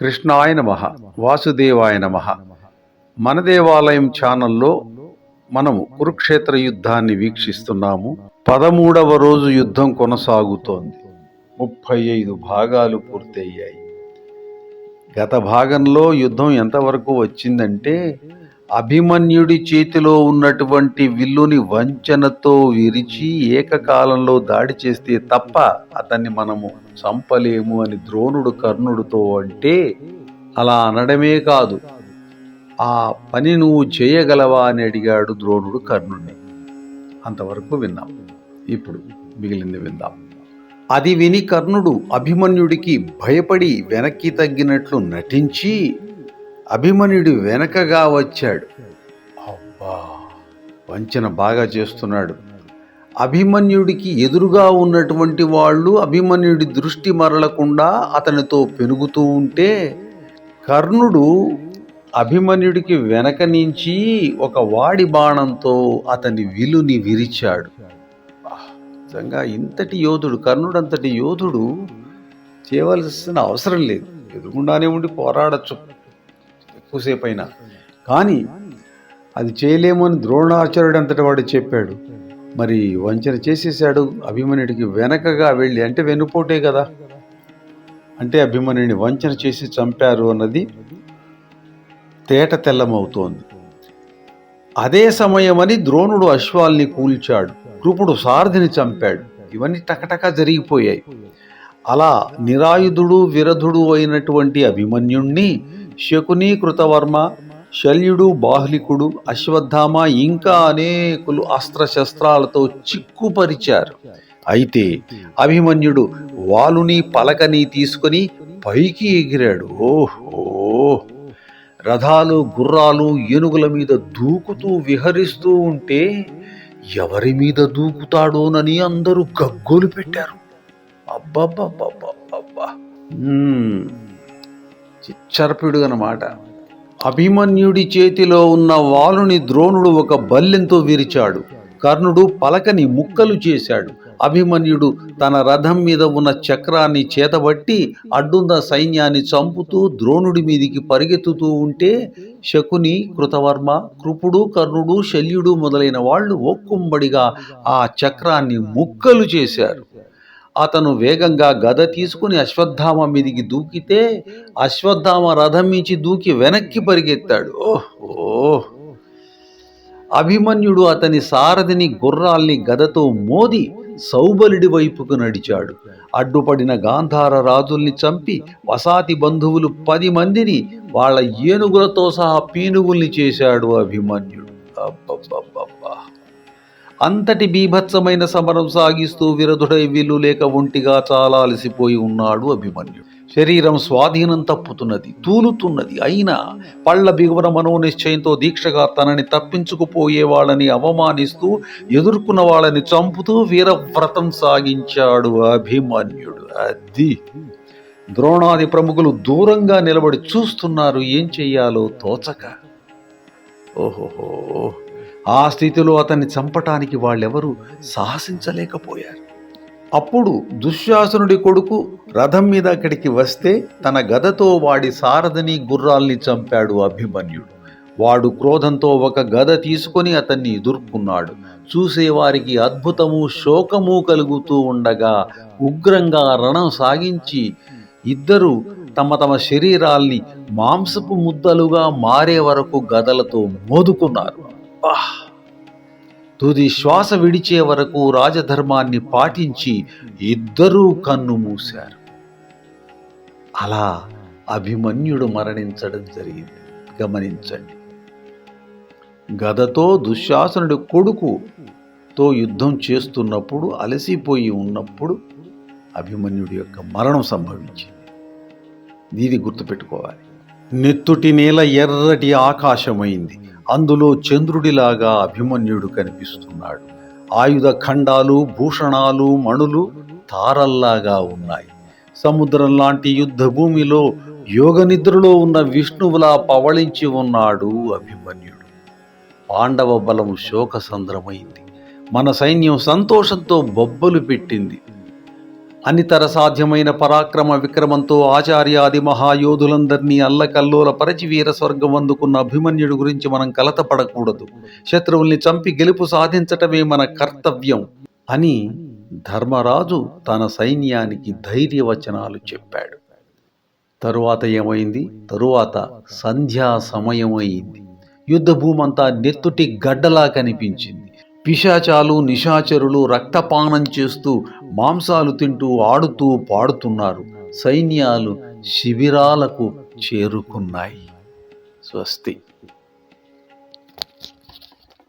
కృష్ణాయ నమ వాసుదేవాయ నమ. మన దేవాలయం ఛానల్లో మనము కురుక్షేత్ర యుద్ధాన్ని వీక్షిస్తున్నాము. పదమూడవ రోజు యుద్ధం కొనసాగుతోంది. ముప్పై ఐదు భాగాలు పూర్తయ్యాయి. గత భాగంలో యుద్ధం ఎంతవరకు వచ్చిందంటే అభిమన్యుడి చేతిలో ఉన్నటువంటి విల్లుని వంచనతో విరిచి ఏకకాలంలో దాడి చేస్తే తప్ప అతన్ని మనము చంపలేము అని ద్రోణుడు కర్ణుడితో అంటే అలా అనడమే కాదు. ఆ పని నువ్వు చేయగలవా అని అడిగాడు ద్రోణుడు కర్ణుడిని అంతవరకు విన్నాం. ఇప్పుడు మిగిలింది విందాం. అది విని కర్ణుడు అభిమన్యుడికి భయపడి వెనక్కి తగ్గినట్లు నటించి అభిమన్యుడి వెనకగా వచ్చాడు. అబ్బా! వంచన బాగా చేస్తున్నాడు. అభిమన్యుడికి ఎదురుగా ఉన్నటువంటి వాళ్ళు అభిమన్యుడి దృష్టి మరలకుండా అతనితో పెరుగుతూ ఉంటే కర్ణుడు అభిమన్యుడికి వెనక నుంచి ఒక వాడి బాణంతో అతని విలుని విరిచాడు. నిజంగా ఇంతటి యోధుడు కర్ణుడంతటి యోధుడు చేయవలసిన అవసరం లేదు. ఎదురుగుండానే ఉండి పోరాడచ్చు. ఎక్కువసేపు అయినా కానీ అది చేయలేము అని ద్రోణాచార్యుడు అంతటి వాడు చెప్పాడు. మరి వంచన చేసేసాడు అభిమన్యుడికి వెనకగా వెళ్ళి అంటే వెనుపోటే కదా. అంటే అభిమన్యుడిని వంచన చేసి చంపారు అన్నది తేట తెల్లమవుతోంది. అదే సమయమని ద్రోణుడు అశ్వాల్ని కూల్చాడు. కృపుడు సారథిని చంపాడు. ఇవన్నీ టకటక జరిగిపోయాయి. అలా నిరాయుధుడు విరధుడు అయినటువంటి అభిమన్యుణ్ణి శకుని కృతవర్మ శల్యుడు బాహ్లికుడు అశ్వత్థామ ఇంకా అనేకులు అస్త్రశస్త్రాలతో చిక్కుపరిచారు. అయితే అభిమన్యుడు వాలుని పలకని తీసుకొని పైకి ఎగిరాడు. ఓహో! రథాలు గుర్రాలు ఏనుగుల మీద దూకుతూ విహరిస్తూ ఉంటే ఎవరి మీద దూకుతాడోనని అందరూ గగ్గోలు పెట్టారు. అబ్బబ్బబ్బబ్బబ్బా చర్పిడు అన్నమాట అభిమన్యుడి చేతిలో ఉన్న వాలుని ద్రోణుడు ఒక బల్లెంతో విరిచాడు. కర్ణుడు పలకని ముక్కలు చేశాడు. అభిమన్యుడు తన రథం మీద ఉన్న చక్రాన్ని చేతబట్టి అడ్డున్న సైన్యాన్ని చంపుతూ ద్రోణుడి మీదికి పరిగెత్తుతూ ఉంటే శకుని కృతవర్మ కృపుడు కర్ణుడు శల్యుడు మొదలైన వాళ్ళు ఒక్కుంబడిగా ఆ చక్రాన్ని ముక్కలు చేశారు. అతను వేగంగా గద తీసుకుని అశ్వత్థామ మీదికి దూకితే అశ్వత్థామ రథం మించి దూకి వెనక్కి పరిగెత్తాడు. ఓహో. అభిమన్యుడు అతని సారథిని గుర్రాల్ని గదతో మోది సౌబలుడి వైపుకు నడిచాడు. అడ్డుపడిన గాంధార రాజుల్ని చంపి వసాతి బంధువులు పది మందిని వాళ్ళ ఏనుగులతో సహా పీనుగుల్ని చేశాడు అభిమన్యుడు. అబ్బబ్బబ్బబ్బా. అంతటి బీభత్సమైన సమరం సాగిస్తూ విరధుడై విల్లు లేక ఒంటిగా చాలా అలసిపోయి ఉన్నాడు అభిమన్యుడు. శరీరం స్వాధీనం తప్పుతున్నది తూలుతున్నది. అయినా పళ్ళ బిగువన మనోనిశ్చయంతో దీక్షగా తనని తప్పించుకుపోయే వాళ్ళని అవమానిస్తూ ఎదుర్కొన్న వాళ్ళని చంపుతూ వీరవ్రతం సాగించాడు అభిమన్యుడు. అది ద్రోణాది ప్రముఖులు దూరంగా నిలబడి చూస్తున్నారు ఏం చెయ్యాలో తోచక. ఓహోహో. ఆ స్థితిలో అతన్ని చంపటానికి వాళ్ళెవరూ సాహసించలేకపోయారు. అప్పుడు దుశ్శాసనుడి కొడుకు రథం మీద అక్కడికి వస్తే తన గదతో వాడి సారథిని గుర్రాల్ని చంపాడు అభిమన్యుడు. వాడు క్రోధంతో ఒక గద తీసుకొని అతన్ని ఎదుర్కొన్నాడు. చూసేవారికి అద్భుతము శోకము కలుగుతూ ఉండగా ఉగ్రంగా రణం సాగించి ఇద్దరు తమ తమ శరీరాల్ని మాంసపు ముద్దలుగా మారే వరకు గదలతో మోదుకున్నారు. ఆహ్! తుది శ్వాస విడిచే వరకు రాజధర్మాన్ని పాటించి ఇద్దరూ కన్ను మూశారు. అలా అభిమన్యుడు మరణించడం జరిగింది. గమనించండి. గదతో దుశ్శాసనుడి కొడుకుతో యుద్ధం చేస్తున్నప్పుడు అలసిపోయి ఉన్నప్పుడు అభిమన్యుడి యొక్క మరణం సంభవించింది. ఇది గుర్తుపెట్టుకోవాలి. నెత్తుటి నేల ఎర్రటి ఆకాశమైంది. అందులో చంద్రుడిలాగా అభిమన్యుడు కనిపిస్తున్నాడు. ఆయుధ ఖండాలు భూషణాలు మణులు తారల్లాగా ఉన్నాయి. సముద్రం లాంటి యుద్ధ భూమిలో యోగనిద్రలో ఉన్న విష్ణువులా పవళించి ఉన్నాడు అభిమన్యుడు. పాండవ బలము శోకసంద్రమైంది. మన సైన్యం సంతోషంతో బొబ్బలు పెట్టింది. అనితర సాధ్యమైన పరాక్రమ విక్రమంతో ఆచార్యాది మహాయోధులందరినీ అల్లకల్లోల పరచి వీర స్వర్గం అందుకున్న అభిమన్యుడి గురించి మనం కలతపడకూడదు. శత్రువుల్ని చంపి గెలుపు సాధించటమే మన కర్తవ్యం అని ధర్మరాజు తన సైన్యానికి ధైర్యవచనాలు చెప్పాడు. తరువాత ఏమైంది? తరువాత సంధ్యా సమయం అయింది యుద్ధ భూమంతా నెత్తుటి గడ్డలా కనిపించింది. పిశాచాలు నిశాచరులు రక్తపానం చేస్తూ మాంసాలు తింటూ ఆడుతూ పాడుతున్నారు. సైన్యాలు శిబిరాలకు చేరుకున్నాయి. స్వస్తి.